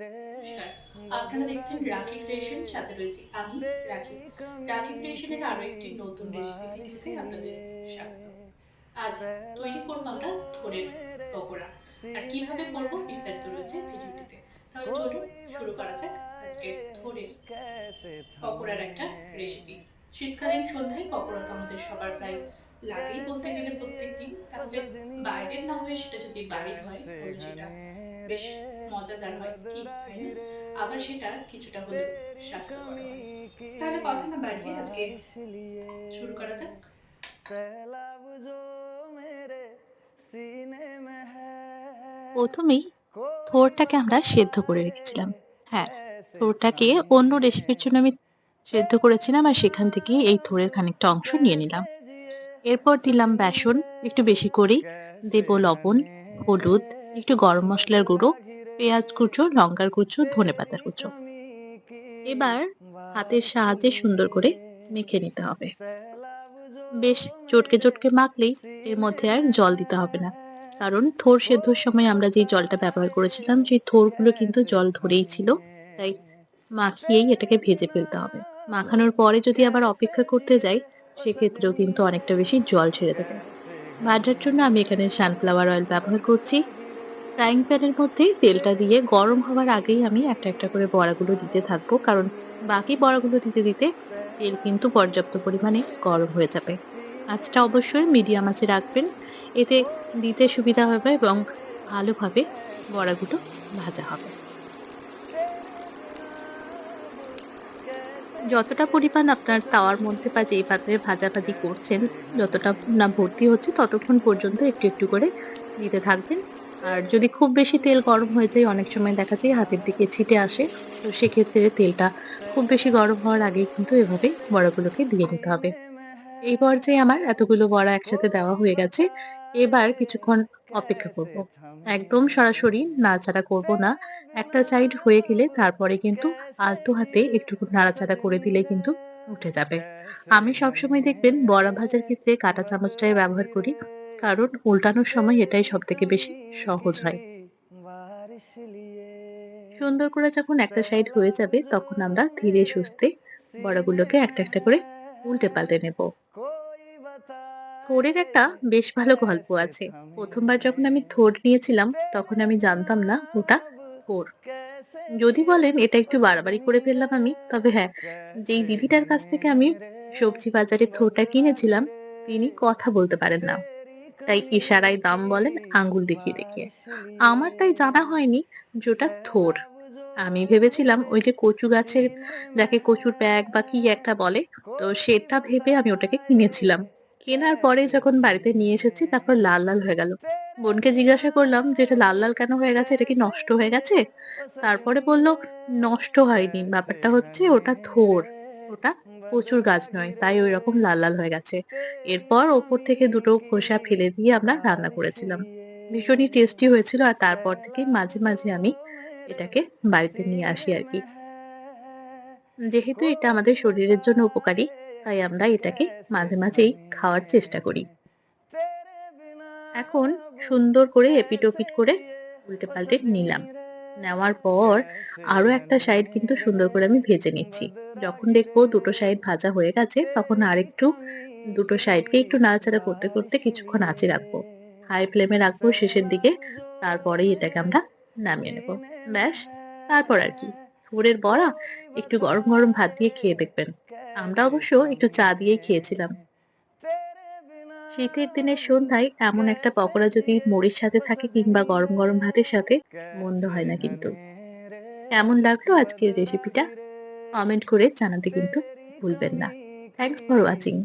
রে আপনারা দেখছেন রাখি ক্রিয়েশন সাথে রয়েছি আমি রাখি। রাখি ক্রিয়েশনের আরও একটি নতুন রেসিপি ভিডিওতে আপনাদের স্বাগত। আজ তৈরি আমরা পকোড়া। আর কীভাবে করব বিস্তারিত রয়েছে ভিডিওটিতে। তাহলে চলুন শুরু করা যাক আজকে ধরের পকোড়ার একটা রেসিপি শীতকালীন সন্ধ্যায় পকোড়া তো আমাদের সবার প্রায় লাগেই বলতে গেলে প্রত্যেকদিন। তাহলে বাইরের না হয়ে সেটা যদি বাড়ির হয় তাহলে সেটা বেশ মজাদার হয়। কি আবার সেটা কিছুটা স্বাস্থ্যকর হয়। তাহলে কথা না বাড়িয়ে আজকে শুরু করা যাক। প্রথমেই থোরটাকে আমরা সেদ্ধ করে রেখেছিলাম। হ্যাঁ থোরটাকে অন্য রেসিপির জন্য আমি সেদ্ধ করেছিলাম আর সেখান থেকে এই থোরের খানিকটা অংশ নিয়ে নিলাম। এরপর দিলাম বেসন একটু বেশি করেই দেব লবণ হলুদ, একটু গরম মশলার গুঁড়ো, পেঁয়াজ কুচো, লঙ্কার কুচো, ধনে পাতার কুচো। এবার হাতের সাহায্যে সুন্দর করে মেখে নিতে হবে। বেশ চটকে চটকে মাখলেই এর মধ্যে আর জল দিতে হবে না। কারণ থোর সেদ্ধর সময় আমরা যে জলটা ব্যবহার করেছিলাম, সেই থোরগুলো কিন্তু জল ধরেই ছিল। তাই মাখিয়েই এটাকে ভেজে ফেলতে হবে। মাখানোর পরে যদি আবার অপেক্ষা করতে যাই, সেক্ষেত্রেও কিন্তু অনেকটা বেশি জল ছেড়ে দেবে। ভাজার জন্য আমি এখানে সানফ্লাওয়ার অয়েল ব্যবহার করছি। ফ্রাইং প্যানের মধ্যে তেলটা দিয়ে গরম হওয়ার আগেই আমি একটা একটা করে বড়াগুলো দিতে থাকব, কারণ বাকি বড়াগুলো দিতে দিতে তেল কিন্তু পর্যাপ্ত পরিমাণে গরম হয়ে যাবে। আঁচটা অবশ্যই মিডিয়াম আঁচে রাখবেন, এতে দিতে সুবিধা হবে এবং ভালোভাবে বড়াগুলো ভাজা হবে। যতটা পরিমাণ আপনার তাওয়ার মধ্যে বা যেই পাত্রে ভাজাভাজি করছেন, যতটা না ভর্তি হচ্ছে, ততক্ষণ পর্যন্ত একটু একটু করে দিতে থাকবেন। আর যদি খুব বেশি তেল গরম হয়ে যায়, অনেক সময় দেখা যায় হাতের দিকে ছিটে আসে, তো সেক্ষেত্রে তেলটা খুব বেশি গরম হওয়ার আগেই কিন্তু এভাবে বড়াগুলোকে দিয়ে নিতে হবে। এই পর্যায়ে আমার এতগুলো বড়া একসাথে দেওয়া হয়ে গেছে। এবার কিছুক্ষণ অপেক্ষা করব। একদম সরাসরি নাড়াচাড়া করব না। একটা সাইড হয়ে গেলে তারপরে কিন্তু আলতো হাতে একটু নাড়াচাড়া করে দিলে কিন্তু উঠে যাবে। আমি সবসময় দেখবেন বড়া ভাজার ক্ষেত্রে কাঁটা চামচটাই ব্যবহার করি, কারণ উল্টানোর সময় এটাই সব থেকে বেশি সহজ হয়। সুন্দর করে যখন একটা সাইড হয়ে যাবে, তখন আমরা ধীরে সুস্থে বড়াগুলোকে একটা একটা করে উল্টে পাল্টে নেব। থোড়ের একটা বেশ ভালো গল্প আছে। প্রথমবার যখন আমি থোড় নিয়েছিলাম, তখন আমি জানতাম না ওটা থোড় যদি বলেন এটা একটু বাড়াবাড়ি করে ফেললাম আমি, তবে হ্যাঁ যেই দিদিটার কাছ থেকে আমি সবজি বাজারে থোড়টা কিনেছিলাম, তিনি কথা বলতে পারেন না। তাই ইশারায় দাম বলেন আঙ্গুল দেখিয়ে দেখিয়ে। আমার তাই জানা হয়নি যে ওটা থোর। আমি ভেবেছিলাম ওই যে কচু গাছের, যাকে কচুর ব্যাগ বা কি একটা বলে, তো সেটা ভেবে আমি ওটাকে কিনেছিলাম। কেনার পরে যখন বাড়িতে নিয়ে এসেছি, তারপর লাল লাল হয়ে গেল। বোনকে জিজ্ঞাসা করলাম যে, এটা লাল লাল কেন হয়ে গেছে? এটা কি নষ্ট হয়ে গেছে? তারপরে বলল, নষ্ট হয়নি। ব্যাপারটা হচ্ছে ওটা থোর। ওটা প্রচুর গাছ নয়, তাই ওই রকম লাল লাল হয়ে গেছে। এরপর ওপর থেকে দুটো খোসা ফেলে দিয়ে আমরা রান্না করেছিলাম। ভীষণই টেস্টি হয়েছিল আর তারপর থেকে মাঝে মাঝে আমি এটাকে বাড়িতে নিয়ে আসি আর কি। যেহেতু এটা আমাদের শরীরের জন্য উপকারী তাই আমরা এটাকে মাঝে মাঝেই খাওয়ার চেষ্টা করি। এখন সুন্দর করে এপিটোপিট করে উল্টে পাল্টে নিলাম। নেওয়ার পর আরও একটা সাইড কিন্তু সুন্দর করে আমি ভেজে নিচ্ছি। যখন দেখব দুটো সাইড ভাজা হয়ে গেছে তখন আরেকটু দুটো সাইডকে একটু নাড়াচাড়া করতে করতে কিছুক্ষণ আঁচে রাখব। হাই ফ্লেমে রাখব শেষের দিকে তারপরেই এটাকে আমরা নামিয়ে নেব। ব্যাস তারপর আর কি। থোড়ের বড়া একটু গরম গরম ভাত দিয়ে খেয়ে দেখবেন। আমরা অবশ্য একটু চা দিয়েই খেয়েছিলাম। শীতের দিনের সন্ধ্যায় এমন একটা পকোড়া যদি মুড়ির সাথে থাকে কিংবা গরম গরম ভাতের সাথে, মন্দ হয় না কিন্তু। কেমন লাগল আজকের রেসিপিটা কমেন্ট করে জানাতে কিন্তু ভুলবেন না। Thanks for watching